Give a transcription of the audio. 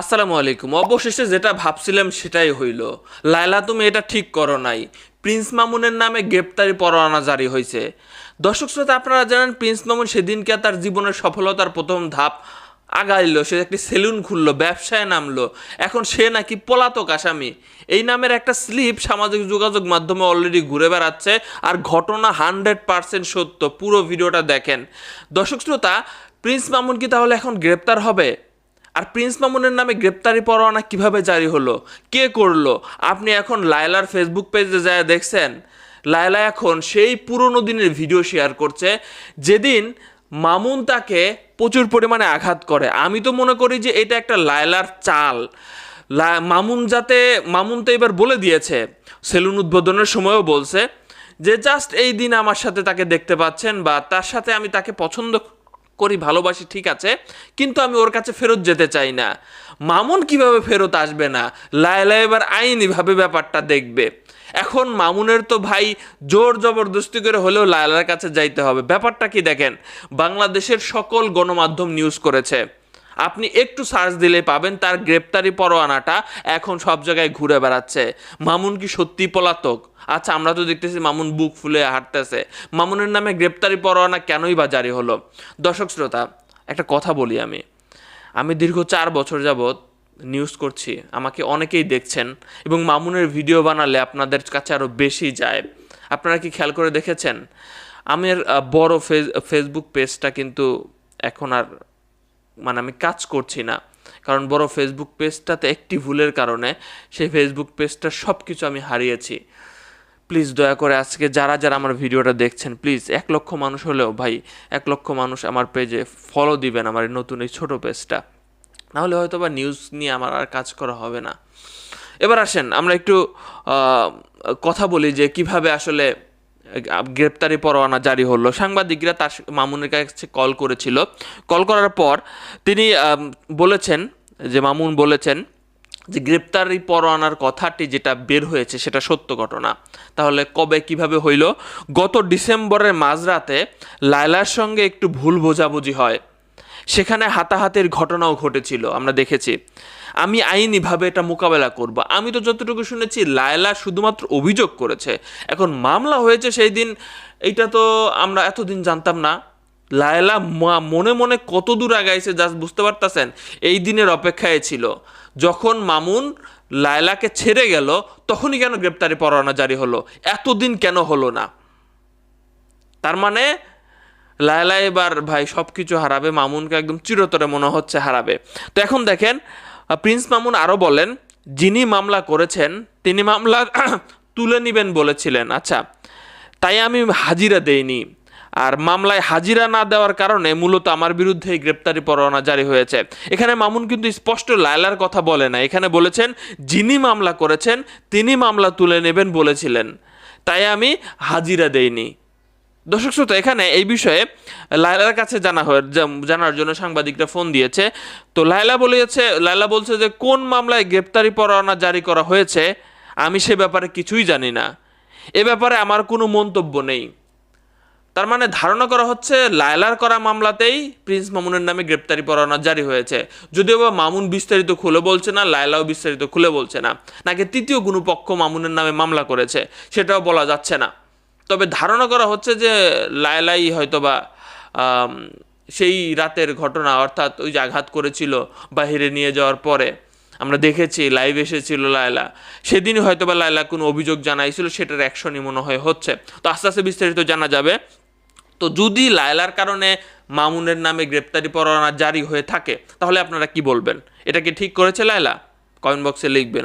আসসালামু আলাইকুম। অবশেষে যেটা ভাবছিলাম সেটাই হইল। লায়লা, তুমি এটা ঠিক করো নাই। প্রিন্স মামুনের নামে গ্রেপ্তারি পরোয়ানা জারি হয়েছে। দর্শক শ্রোতা, আপনারা জানেন প্রিন্স মামুন সেদিনকে তার জীবনের সফলতার প্রথম ধাপ আগাইল। সে একটি সেলুন খুললো, ব্যবসায় নামলো। এখন সে নাকি পলাতক আসামি। এই নামের একটা স্লিপ সামাজিক যোগাযোগ মাধ্যমে অলরেডি ঘুরে বেড়াচ্ছে আর ঘটনা হান্ড্রেড পার্সেন্ট সত্য। পুরো ভিডিওটা দেখেন। দর্শক শ্রোতা, প্রিন্স মামুন কি তাহলে এখন গ্রেপ্তার হবে? আর প্রিন্স মামুনের নামে গ্রেপ্তারি পরোয়ানা কীভাবে জারি হলো? কে করল? আপনি এখন লায়লার ফেসবুক পেজে যায় দেখছেন। লায়লা এখন সেই পুরনো দিনের ভিডিও শেয়ার করছে, যেদিন মামুন তাকে প্রচুর পরিমাণে আঘাত করে। আমি তো মনে করি যে এটা একটা লায়লার চাল। মামুন যাতে মামুন তো এবার বলে দিয়েছে, সেলুন উদ্বোধনের সময়ও বলছে যে, জাস্ট এই দিন আমার সাথে তাকে দেখতে পাচ্ছেন বা তার সাথে আমি তাকে পছন্দ করি, ভালোবাসি, ঠিক আছে, কিন্তু আমি ওর কাছে ফেরত যেতে চাই না। মামুন কীভাবে ফেরত আসবে না? লায়লা এবার আইনিভাবে ব্যাপারটা দেখবে। এখন মামুনের তো ভাই জোর জবরদস্তি করে হলেও লায়লার কাছে যাইতে হবে। ব্যাপারটা কি দেখেন? বাংলাদেশের সকল গণমাধ্যম নিউজ করেছে। আপনি একটু সার্চ দিলে পাবেন তার গ্রেপ্তারি পরোয়ানাটা এখন সব জায়গায় ঘুরে বেড়াচ্ছে। মামুন কি সত্যি পলাতক? আচ্ছা আমরা তো দেখতেছি মামুন বুক ফুলে হাঁটতেছে। মামুনের নামে গ্রেপ্তারি পরোয়ানা কেনই বা জারি হলো? দর্শক শ্রোতা, একটা কথা বলি আমি। আমি দীর্ঘ চার বছর যাবৎ নিউজ করছি, আমাকে অনেকেই দেখছেন এবং মামুনের ভিডিও বানালে আপনাদের কাছে আরও বেশি যায়। আপনারা কি খেয়াল করে দেখেছেন? আমার বড় ফেস ফেসবুক পেজটা কিন্তু এখন আর মানে আমি কাজ করছি না। কারণ বড় ফেসবুক পেজটাতে একটি ভুলের কারণে সেই ফেসবুক পেজটা সব কিছু আমি হারিয়েছি। প্লিজ দয়া করে আজকে যারা যারা আমার ভিডিওটা দেখছেন প্লিজ এক লক্ষ মানুষ হলেও ভাই, এক লক্ষ মানুষ আমার পেজে ফলো দিবেন আমার এই নতুন এই ছোটো পেজটা নাহলে হয়তো বা নিউজ নিয়ে আমার আর কাজ করা হবে না। এবার আসেন, আমরা একটু কথা বলি যে কীভাবে আসলে গ্রেপ্তারি পরোয়ানা জারি হলো। সাংবাদিকরা তার মামুনের কাছে কল করেছিল। কল করার পর তিনি বলেছেন যে, মামুন বলেছেন যে, গ্রেপ্তারি পরোয়ানার কথাটি যেটা বের হয়েছে সেটা সত্য ঘটনা। তাহলে কবে কীভাবে হইল? গত ডিসেম্বরের মাঝরাতে লায়লার সঙ্গে একটু ভুল বোঝাবুঝি হয়। সেখানে হাতাহাতির ঘটনাও ঘটেছিল, আমরা দেখেছি। আমি আইনিভাবে এটা মোকাবেলা করব। আমি তো যতটুকু শুনেছি, লায়লা শুধুমাত্র অভিযোগ করেছে। এখন মামলা হয়েছে সেই দিন, এইটা তো আমরা এতদিন জানতাম না। লায়লা মনে মনে কত দূর আগাইছে, জাস্ট বুঝতে পারতেছেন? এই দিনের অপেক্ষায় ছিল। যখন মামুন লায়লাকে ছেড়ে গেল, তখনই কেন গ্রেপ্তারি পরোয়ানা জারি হলো? এতদিন কেন হলো না? তার মানে লায়লা এবার ভাই সব কিছু হারাবে, মামুনকে একদম চিরতরে মনে হচ্ছে হারাবে। তো এখন দেখেন প্রিন্স মামুন আরও বলেন, যিনি মামলা করেছেন, তিনি মামলা তুলে নেবেন বলেছিলেন। আচ্ছা তাই আমি হাজিরা দেইনি। আর মামলায় হাজিরা না দেওয়ার কারণে মূলত আমার বিরুদ্ধে গ্রেপ্তারি পরোয়ানা জারি হয়েছে। এখানে মামুন কিন্তু স্পষ্ট লায়লার কথা বলে না। এখানে বলেছেন, যিনি মামলা করেছেন, তিনি মামলা তুলে নেবেন বলেছিলেন। তাই আমি হাজিরা দেইনি। দর্শক শ্রোতা, এখানে এই বিষয়ে লায়লার কাছে জানা হয় জানার জন্য সাংবাদিকরা ফোন দিয়েছে। তো লায়লা বলেছে লায়লা বলছে যে, কোন মামলায় গ্রেপ্তারি পরোয়ানা জারি করা হয়েছে, আমি সে ব্যাপারে কিছুই জানি না। এ ব্যাপারে আমার কোনো মন্তব্য নেই। তার মানে ধারণা করা হচ্ছে, লায়লার করা মামলাতেই প্রিন্স মামুনের নামে গ্রেপ্তারি পরোয়ানা জারি হয়েছে। যদিও বা মামুন বিস্তারিত খুলে বলছে না, লায়লাও বিস্তারিত খুলে বলছে না। নাকি তৃতীয় কোনো পক্ষ মামুনের নামে মামলা করেছে, সেটাও বলা যাচ্ছে না। তবে ধারণা করা হচ্ছে যে লায়লাই হয়তোবা সেই রাতের ঘটনা, অর্থাৎ ওই যে আঘাত করেছিল বাহিরে নিয়ে যাওয়ার পরে। আমরা দেখেছি, লাইভ এসেছিল লায়লা। সেদিনই হয়তোবা লায়লা কোনো অভিযোগ জানাইছিল, সেটার অ্যাকশনই মনে হয় হচ্ছে। তো আস্তে আস্তে বিস্তারিত জানা যাবে। তো যদি লায়লার কারণে মামুনের নামে গ্রেপ্তারি পরোয়ানা জারি হয়ে থাকে, তাহলে আপনারা কি বলবেন? এটা কি ঠিক করেছে লায়লা? কমেন্ট বক্সে লিখবেন।